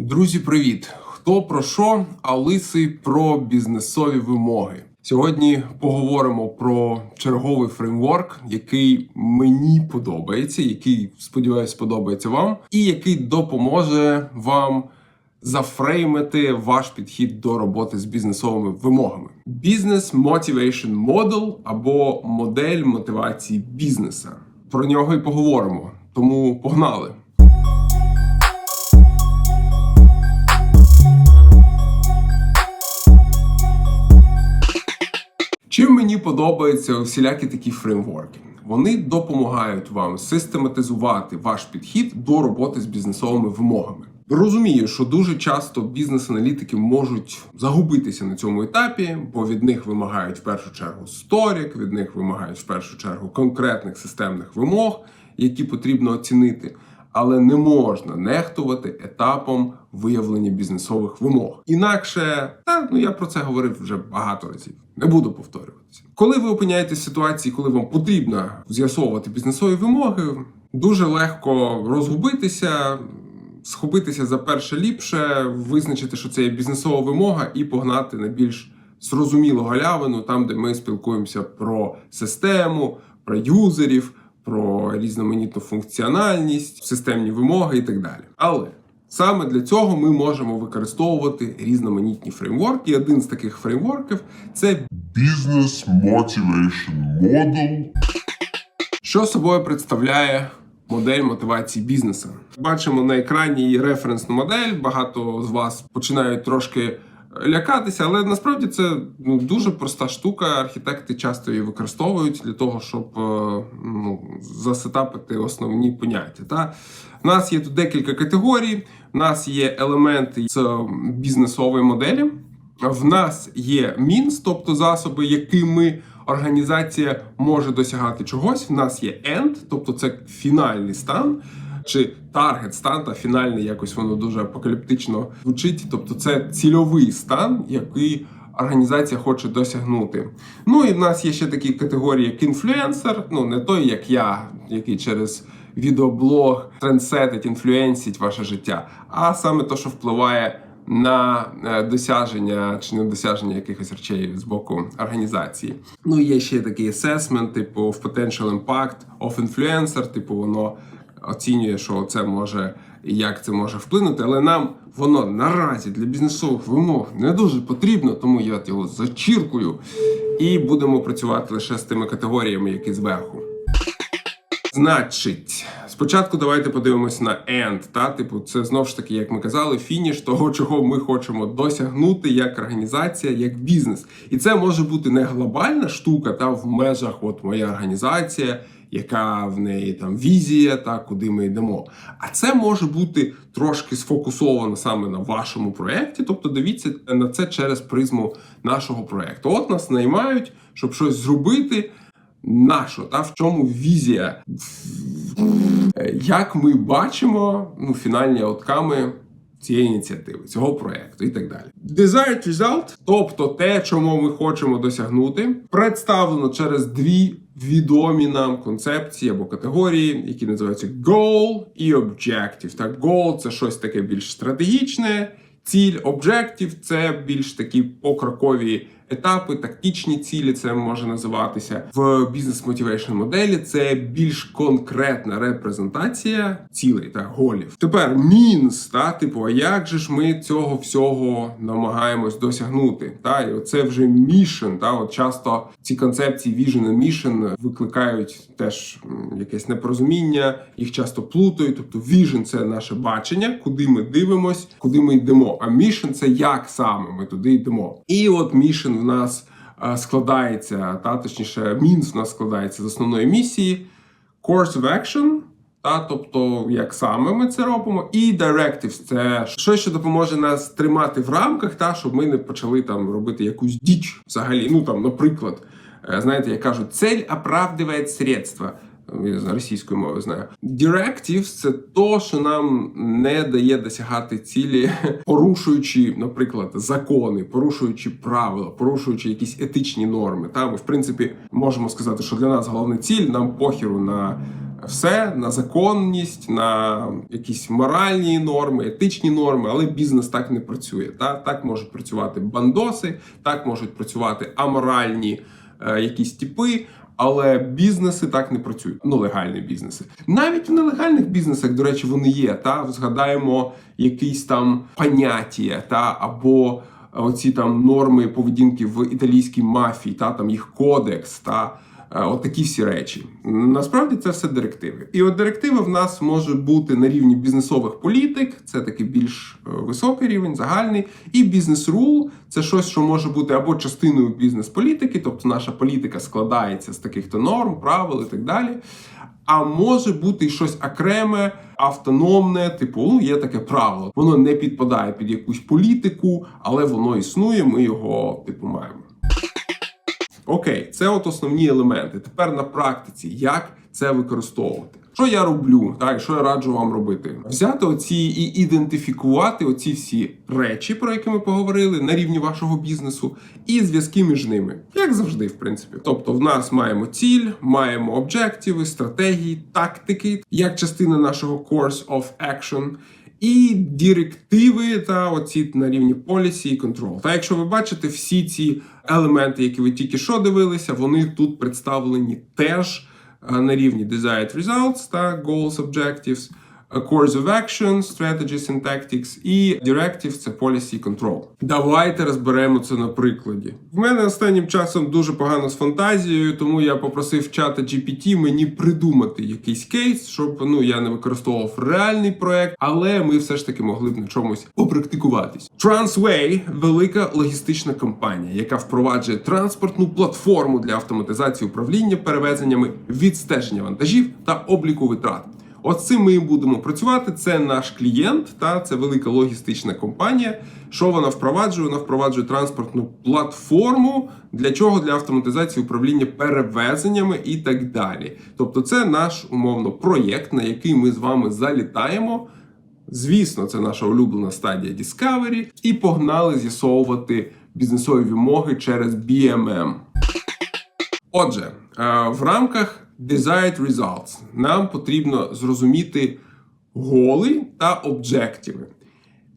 Друзі, привіт! Хто про що, а лисий про бізнесові вимоги. Сьогодні поговоримо про черговий фреймворк, який мені подобається, який сподіваюся сподобається вам, і який допоможе вам зафреймити ваш підхід до роботи з бізнесовими вимогами. Business Motivation Model або модель мотивації бізнеса. Про нього і поговоримо. Тому погнали! Подобаються всілякі такі фреймворки? Вони допомагають вам систематизувати ваш підхід до роботи з бізнесовими вимогами. Розумію, що дуже часто бізнес-аналітики можуть загубитися на цьому етапі, бо від них вимагають в першу чергу сторік, від них вимагають в першу чергу конкретних системних вимог, які потрібно оцінити. Але не можна нехтувати етапом виявлення бізнесових вимог. Інакше, та ну я про це говорив вже багато разів. Не буду повторюватися. Коли ви опиняєтесь в ситуації, коли вам потрібно з'ясовувати бізнесові вимоги, дуже легко розгубитися, схопитися за перше ліпше, визначити, що це є бізнесова вимога, і погнати на більш зрозумілу галявину, там де ми спілкуємося про систему, про юзерів про різноманітну функціональність, системні вимоги і так далі. Але саме для цього ми можемо використовувати різноманітні фреймворки. Один з таких фреймворків це Business Motivation Model. що собою представляє модель мотивації бізнесу. Бачимо на екрані її референсну модель. Багато з вас починають трошки лякатися, але насправді це ну, дуже проста штука. Архітекти часто її використовують для того, щоб е, ну, засетапити основні поняття. Та? У нас є тут декілька категорій. У нас є елементи з бізнесової моделі. В нас є мінс, тобто засоби, якими організація може досягати чогось. В нас є end, тобто це фінальний стан. Чи таргет стан та фінальний якось воно дуже апокаліптично звучить. Тобто це цільовий стан, який організація хоче досягнути. Ну і в нас є ще такі категорії, як інфлюенсер, ну не той, як я, який через відеоблог трендсетить, інфлюенсить ваше життя, а саме то, що впливає на е, досяження чи недосяження якихось речей з боку організації. Ну є ще такий асесмент, типу в potential impact of influencer, типу воно оцінює, що це може і як це може вплинути, але нам воно наразі для бізнесових вимог не дуже потрібно, тому я його зачіркую і будемо працювати лише з тими категоріями, які зверху. Значить, спочатку давайте подивимось на end, та типу, це знову ж таки, як ми казали, фініш того, чого ми хочемо досягнути як організація, як бізнес. І це може бути не глобальна штука, та в межах от моя організація, яка в неї там візія, та куди ми йдемо. А це може бути трошки сфокусовано саме на вашому проєкті. Тобто дивіться на це через призму нашого проєкту. От нас наймають, щоб щось зробити. Нащо та в чому візія? Як ми бачимо ну, фінальні аутками цієї ініціативи, цього проекту і так далі. Desired result, тобто те, чому ми хочемо досягнути, представлено через дві відомі нам концепції або категорії, які називаються goal і objective. Так, goal – це щось таке більш стратегічне. Ціль objective – це більш такі покрокові етапи, тактичні цілі, це може називатися в бізнес мотивейшн моделі. Це більш конкретна репрезентація цілей та голів. Тепер мінс, та типу, а як же ж ми цього всього намагаємось досягнути? Та і оце вже мішен. Та от часто ці концепції vision і mission викликають теж якесь непорозуміння, їх часто плутають. Тобто, vision – це наше бачення, куди ми дивимось, куди ми йдемо. А mission – це як саме ми туди йдемо. І от mission в нас е, складається, та точніше, мінс в нас складається з основної місії, course of action, та, тобто, як саме ми це робимо, і directives – це щось, що допоможе нас тримати в рамках, та щоб ми не почали там робити якусь діч взагалі. Ну там, наприклад, е, знаєте, як кажуть, цель оправдує средства. З російською мовою знаю. Directives – це то, що нам не дає досягати цілі, порушуючи, наприклад, закони, порушуючи правила, порушуючи якісь етичні норми. Та ми, в принципі, можемо сказати, що для нас головна ціль нам похеру на все на законність, на якісь моральні норми, етичні норми, але бізнес так не працює. Та? Так можуть працювати бандоси, так можуть працювати аморальні е, якісь типи. Але бізнеси так не працюють. Ну, легальні бізнеси. Навіть в нелегальних бізнесах, до речі, вони є. Та згадаємо якісь там поняття, та або оці там норми поведінки в італійській мафії, та там їх кодекс, та от такі всі речі. Насправді це все директиви. І от директиви в нас може бути на рівні бізнесових політик, це такий більш е, високий рівень, загальний, і бізнес рул це щось, що може бути або частиною бізнес-політики, тобто наша політика складається з таких-то норм, правил і так далі. А може бути й щось окреме, автономне, типу, ну є таке правило. Воно не підпадає під якусь політику, але воно існує. Ми його типу маємо. Окей, це от основні елементи. Тепер на практиці, як це використовувати. Що я роблю, так, що я раджу вам робити? Взяти оці і ідентифікувати оці всі речі, про які ми поговорили, на рівні вашого бізнесу, і зв'язки між ними, як завжди, в принципі. Тобто, в нас маємо ціль, маємо об'єктиви, стратегії, тактики, як частина нашого course of action. І директиви та оці на рівні policy і control. Та якщо ви бачите всі ці елементи, які ви тільки що дивилися, вони тут представлені теж е, на рівні desired results та goals, objectives, course of action, strategies and tactics і directives – це policy control. Давайте розберемо це на прикладі. В мене останнім часом дуже погано з фантазією, тому я попросив чата GPT мені придумати якийсь кейс, щоб ну я не використовував реальний проект, але ми все ж таки могли б на чомусь попрактикуватись. Transway – велика логістична компанія, яка впроваджує транспортну платформу для автоматизації управління перевезеннями, відстеження вантажів та обліку витрат. От цим ми і будемо працювати. Це наш клієнт, та це велика логістична компанія. Що вона впроваджує? Вона впроваджує транспортну платформу. Для чого? Для автоматизації управління перевезеннями і так далі. Тобто, це наш умовно проєкт, на який ми з вами залітаємо. Звісно, це наша улюблена стадія Discovery, і погнали з'ясовувати бізнесові вимоги через BMM. Отже, е, в рамках Desired Results нам потрібно зрозуміти голи та об'єктиви.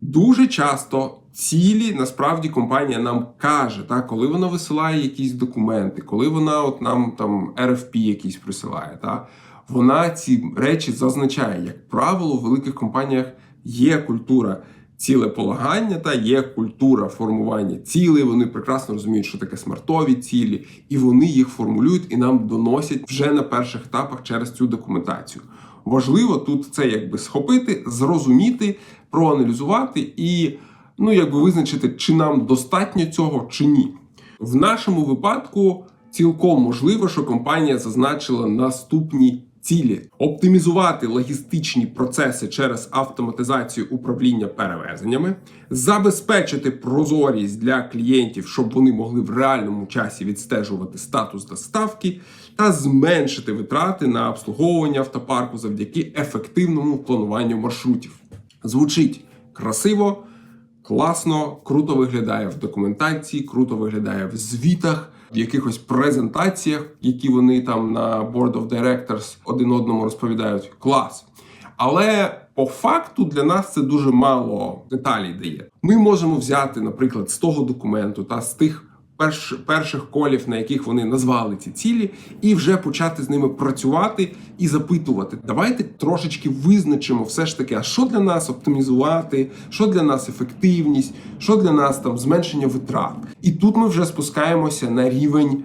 Дуже часто цілі насправді компанія нам каже, так, коли вона висилає якісь документи, коли вона от нам там RFP якийсь присилає, так, вона ці речі зазначає. Як правило, в великих компаніях є культура цілеполагання та є культура формування цілей. Вони прекрасно розуміють, що таке смартові цілі, і вони їх формулюють і нам доносять вже на перших етапах через цю документацію. Важливо тут це якби схопити, зрозуміти, проаналізувати і ну якби визначити, чи нам достатньо цього чи ні. В нашому випадку цілком можливо, що компанія зазначила наступні цілі: оптимізувати логістичні процеси через автоматизацію управління перевезеннями, забезпечити прозорість для клієнтів, щоб вони могли в реальному часі відстежувати статус доставки, та зменшити витрати на обслуговування автопарку завдяки ефективному плануванню маршрутів. Звучить красиво, класно, круто виглядає в документації, круто виглядає в звітах, в якихось презентаціях, які вони там на Board of Directors один одному розповідають. Клас. Але по факту для нас це дуже мало деталей дає. Ми можемо взяти, наприклад, з того документу та з тих перш, перших колів, на яких вони назвали ці цілі, і вже почати з ними працювати і запитувати. Давайте трошечки визначимо все ж таки, а що для нас оптимізувати, що для нас ефективність, що для нас там зменшення витрат. І тут ми вже спускаємося на рівень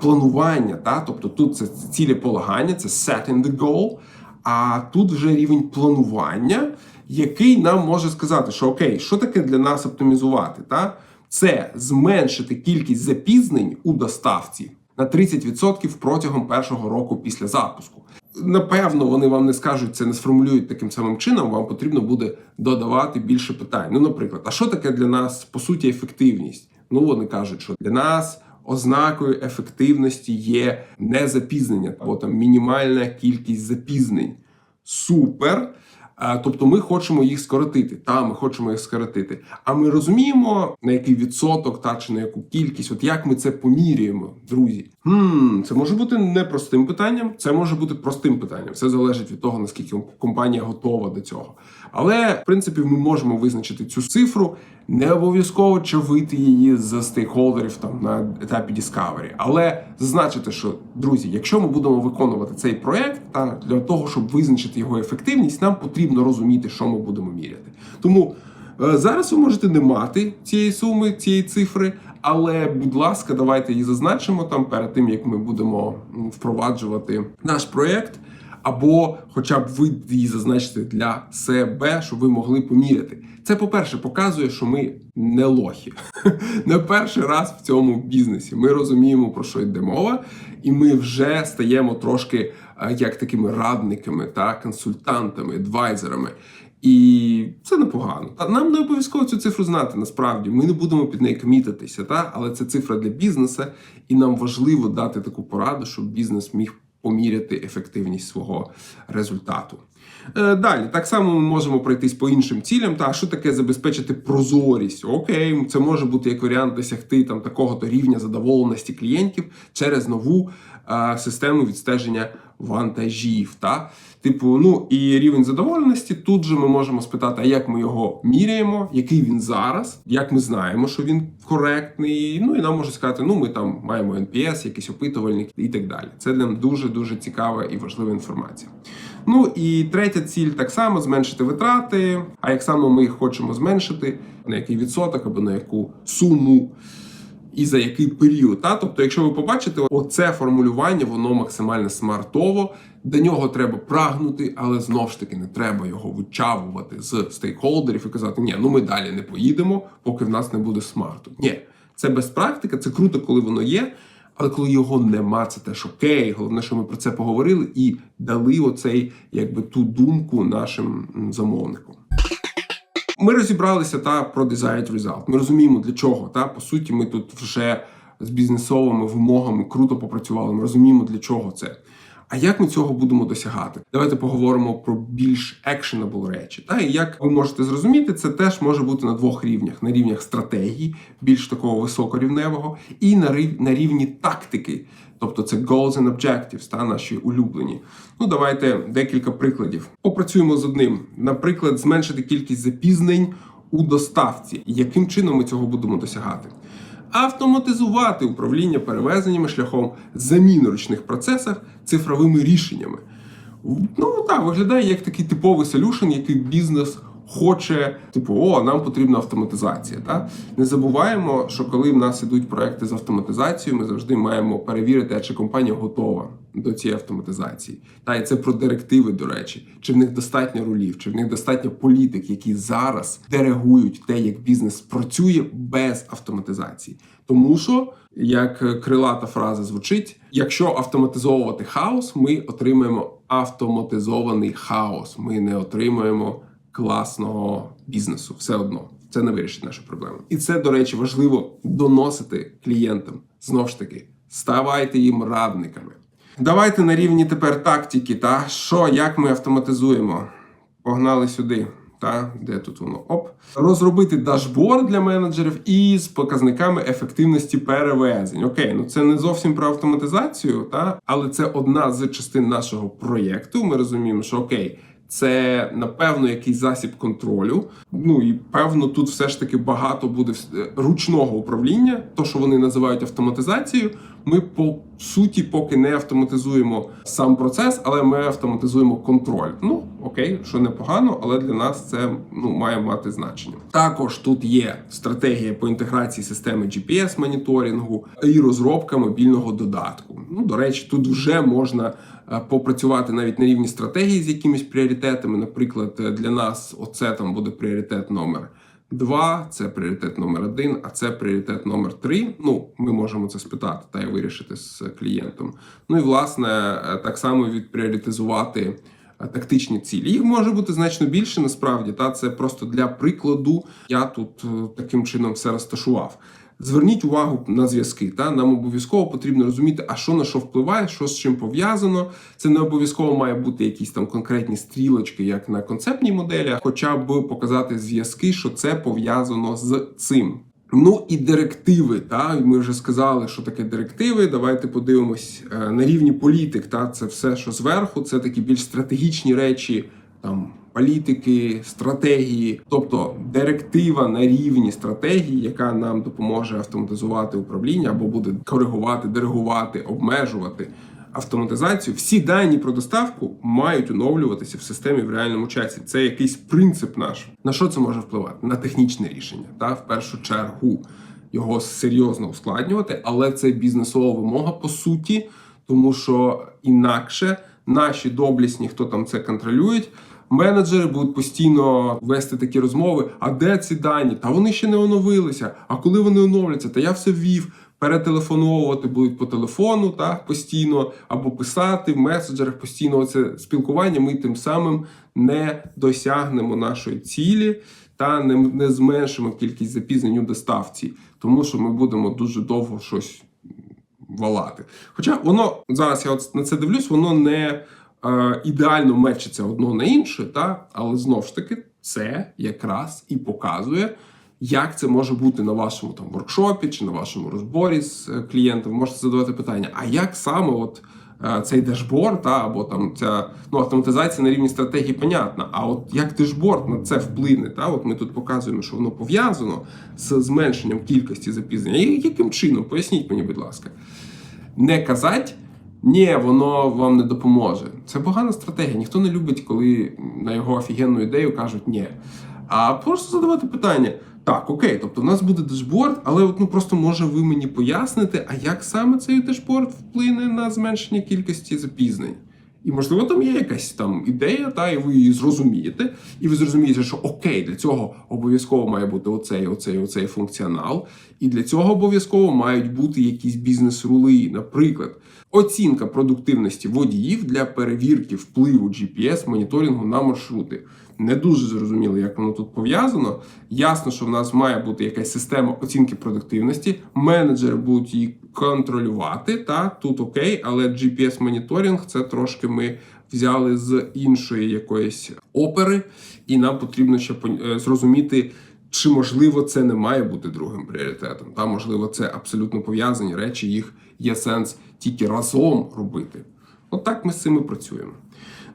планування. Та? Тобто тут це цілі полагання, це setting the goal, а тут вже рівень планування, який нам може сказати, що окей, що таке для нас оптимізувати? Та? Це зменшити кількість запізнень у доставці на 30% протягом першого року після запуску. Напевно, вони вам не скажуть це, не сформулюють таким самим чином. Вам потрібно буде додавати більше питань. Ну, наприклад, а що таке для нас по суті ефективність? Ну, вони кажуть, що для нас ознакою ефективності є не запізнення, або там мінімальна кількість запізнень. Супер. А, Тобто ми хочемо їх скоротити. Та ми хочемо їх скоротити. А ми розуміємо на який відсоток та чи на яку кількість, от як ми це помірюємо, друзі. Хм, це може бути непростим питанням, це може бути простим питанням. Все залежить від того, наскільки компанія готова до цього. Але в принципі ми можемо визначити цю цифру, не обов'язково чавити її з стейкхолдерів там на етапі Discovery. Але зазначити, що друзі, якщо ми будемо виконувати цей проект, та для того, щоб визначити його ефективність, нам потрібно розуміти, що ми будемо міряти. Тому Е, Зараз ви можете не мати цієї суми, цієї цифри, але, будь ласка, давайте її зазначимо там перед тим, як ми будемо впроваджувати наш проєкт. Або хоча б ви її зазначите для себе, щоб ви могли поміряти. Це, по-перше, показує, що ми не лохи. Не перший раз в цьому бізнесі. Ми розуміємо, про що йде мова, і ми вже стаємо трошки е, як такими радниками та консультантами, адвайзерами. І це непогано. Та нам не обов'язково цю цифру знати. Насправді ми не будемо під неї комітитися, та але це цифра для бізнесу, і нам важливо дати таку пораду, щоб бізнес міг поміряти ефективність свого результату. Е, Далі, так само ми можемо пройтись по іншим цілям. Та що таке забезпечити прозорість? Окей, це може бути як варіант досягти там такого-то рівня задоволеності клієнтів через нову е, систему відстеження вантажів. Та? Типу, ну і рівень задоволеності. Тут же ми можемо спитати, а як ми його міряємо, який він зараз, як ми знаємо, що він коректний. Ну і нам можуть сказати, ну ми там маємо NPS, якийсь опитувальник і так далі. Це для дуже дуже цікава і важлива інформація. Ну і третя ціль так само зменшити витрати. А як саме ми їх хочемо зменшити, на який відсоток або на яку суму і за який період. Та? Тобто, якщо ви побачите, оце формулювання, воно максимально смартово. До нього треба прагнути, але знову ж таки не треба його вичавувати з стейкхолдерів і казати, ні, ну ми далі не поїдемо, поки в нас не буде смарту. Ні, це без практика, це круто, коли воно є. Але коли його нема, це теж окей. Головне, що ми про це поговорили і дали оцей, якби ту думку нашим замовникам. Ми розібралися та про desired result. Ми розуміємо для чого. Та по суті, ми тут вже з бізнесовими вимогами круто попрацювали. Ми розуміємо для чого це. А як ми цього будемо досягати? Давайте поговоримо про більш actionable речі. Та і як ви можете зрозуміти, це теж може бути на двох рівнях: на рівнях стратегії, більш такого високорівневого, і на на рівні тактики. Тобто це goals and objectives, та наші улюблені. Ну давайте декілька прикладів. Попрацюємо з одним. Наприклад, зменшити кількість запізнень у доставці. Яким чином ми цього будемо досягати? Автоматизувати управління перевезеннями шляхом заміни ручних процесів цифровими рішеннями. Ну так, виглядає як такий типовий солюшн, який бізнес хоче, типу, о, нам потрібна автоматизація. Та? Не забуваємо, що коли в нас ідуть проекти з автоматизацією, ми завжди маємо перевірити, чи компанія готова до цієї автоматизації. Та і це про директиви, до речі, чи в них достатньо рулів, чи в них достатньо політик, які зараз диригують те, як бізнес працює без автоматизації. Тому що, як крилата фраза звучить, якщо автоматизовувати хаос, ми отримаємо автоматизований хаос. Ми не отримуємо класного бізнесу. Все одно це не вирішить нашу проблему. І це, до речі, важливо доносити клієнтам. Знову ж таки, ставайте їм радниками. Давайте на рівні тепер тактики, та що, як ми автоматизуємо. Погнали сюди. Та де тут воно? Оп, розробити дашборд для менеджерів із показниками ефективності перевезень. Окей, ну це не зовсім про автоматизацію, та але це одна з частин нашого проєкту. Ми розуміємо, що окей. Це напевно якийсь засіб контролю. Ну і певно, тут все ж таки багато буде ручного управління. То, що вони називають автоматизацією, ми по суті поки не автоматизуємо сам процес, але ми автоматизуємо контроль. Ну окей, що непогано, але для нас це ну має мати значення. Також тут є стратегія по інтеграції системи GPS моніторингу і розробка мобільного додатку. Ну до речі, тут вже можна е, попрацювати навіть на рівні стратегії з якимись пріоритетами. Наприклад, е, для нас оце там буде пріоритет номер. Два це пріоритет номер один, а це пріоритет номер три. Ну, ми можемо це спитати та й вирішити з клієнтом. Ну і власне е, так само відпріоритизувати е, тактичні цілі. Їх може бути значно більше насправді. Та це просто для прикладу. Я тут е, таким чином все розташував. Зверніть увагу на зв'язки. Та нам обов'язково потрібно розуміти, а що на що впливає, що з чим пов'язано. Це не обов'язково має бути якісь там конкретні стрілочки, як на концептній моделі, хоча б показати зв'язки, що це пов'язано з цим. Ну і директиви. Та ми вже сказали, що таке директиви. Давайте подивимось е, на рівні політик. Та це все, що зверху, це такі більш стратегічні речі, там політики, стратегії, тобто директива на рівні стратегії, яка нам допоможе автоматизувати управління або буде коригувати, диригувати, обмежувати автоматизацію. Всі дані про доставку мають оновлюватися в системі в реальному часі. Це якийсь принцип наш. На що це може впливати? На технічне рішення, та в першу чергу його серйозно ускладнювати, але це бізнесова вимога по суті, тому що інакше наші доблісні, хто там це контролюють. Менеджери будуть постійно вести такі розмови. А де ці дані? Та вони ще не оновилися. А коли вони оновляться? Та я все ввів. Перетелефоновувати будуть по телефону, так постійно, або писати в меседжерах постійно це спілкування. Ми тим самим не досягнемо нашої цілі та не, не зменшимо кількість запізнень у доставці, тому що ми будемо дуже довго щось валати. Хоча воно зараз я от на це дивлюсь, воно не ідеально мечиться одно на інше, та? але знову ж таки, це якраз і показує, як це може бути на вашому там воркшопі чи на вашому розборі з е, клієнтом. Можете задавати питання: а як саме от е, цей дешборд, та, або там ця ну, автоматизація на рівні стратегії, понятна. А от як дешборд на це вплине? Та? От ми тут показуємо, що воно пов'язано з зменшенням кількості запізнень. І яким чином? Поясніть мені, будь ласка не казати, ні, воно вам не допоможе. Це погана стратегія. Ніхто не любить, коли на його офігенну ідею кажуть ні. А просто задавати питання. Так, окей, тобто в нас буде дешборд, але от ну просто може ви мені поясните, а як саме цей дешборд вплине на зменшення кількості запізнень? І можливо там є якась там ідея, та і ви її зрозумієте, і ви зрозумієте, що окей, для цього обов'язково має бути оцей, оцей, оцей функціонал. І для цього обов'язково мають бути якісь бізнес-рули. Наприклад, оцінка продуктивності водіїв для перевірки впливу GPS моніторингу на маршрути. Не дуже зрозуміло, як воно тут пов'язано. Ясно, що в нас має бути якась система оцінки продуктивності. Менеджери будуть її контролювати. Та тут окей, але GPS-моніторинг це трошки ми взяли з іншої якоїсь опери, і нам потрібно ще е, зрозуміти. Чи можливо це не має бути другим пріоритетом? Та можливо, це абсолютно пов'язані речі, їх є сенс тільки разом робити. От так ми з цим і працюємо.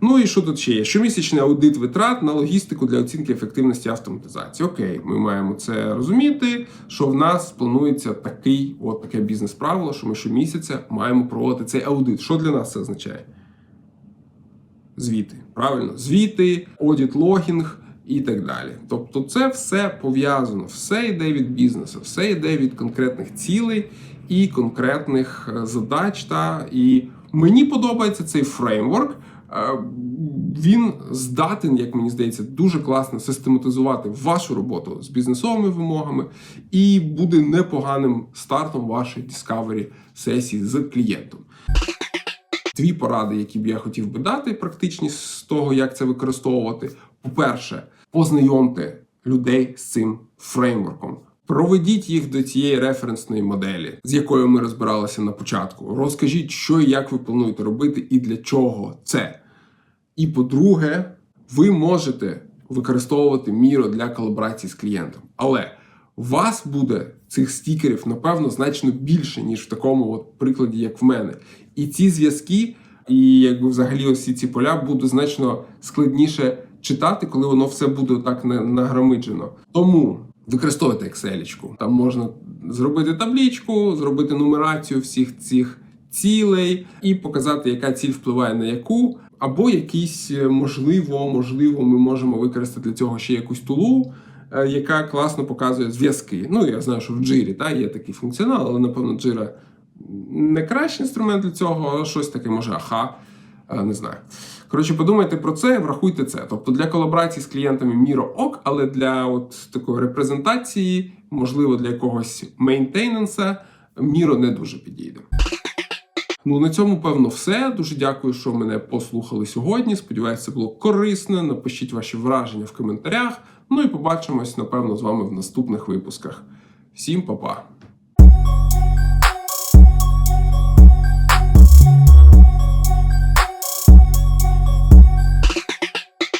Ну і що тут ще є? Щомісячний аудит витрат на логістику для оцінки ефективності автоматизації. Окей, ми маємо це розуміти, що в нас планується такий, от таке бізнес-правило, що ми щомісяця маємо проводити цей аудит. Що для нас це означає? Звіти. Правильно? Звіти, аудит логінг і так далі. Тобто, це все пов'язано, все йде від бізнесу, все йде від конкретних цілей і конкретних е, задач. Та і мені подобається цей фреймворк. Е, Він здатен, як мені здається, дуже класно систематизувати вашу роботу з бізнесовими вимогами і буде непоганим стартом вашої discovery сесії з клієнтом. Дві поради, які б я хотів би дати, практичні з того, як це використовувати. По-перше, познайомте людей з цим фреймворком. Проведіть їх до цієї референсної моделі, з якою ми розбиралися на початку. Розкажіть, що і як ви плануєте робити, і для чого це. І по-друге, ви можете використовувати Miro для колаборації з клієнтом. Але у вас буде цих стікерів, напевно, значно більше, ніж в такому от прикладі, як в мене. І ці зв'язки, і якби взагалі ось ці- поля буде значно складніше читати, коли воно все буде так на- нагромиджено. Тому використовуйте Excel. Там можна зробити табличку, зробити нумерацію всіх цих цілей і показати, яка ціль впливає на яку. Або якісь, е, можливо, можливо, ми можемо використати для цього ще якусь тулу, е, яка класно показує зв'язки. Ну, я знаю, що в Jira та, є такий функціонал, але напевно Jira не кращий інструмент для цього, але щось таке може аха. Е, Не знаю. Коротше, подумайте про це, врахуйте це. Тобто для колаборації з клієнтами Miro ок, але для от такої репрезентації, можливо, для якогось мейнтейненса, Miro не дуже підійде. Ну, на цьому, певно, все. Дуже дякую, що мене послухали сьогодні. Сподіваюся, це було корисно. Напишіть ваші враження в коментарях. Ну і побачимось, напевно, з вами в наступних випусках. Всім па-па!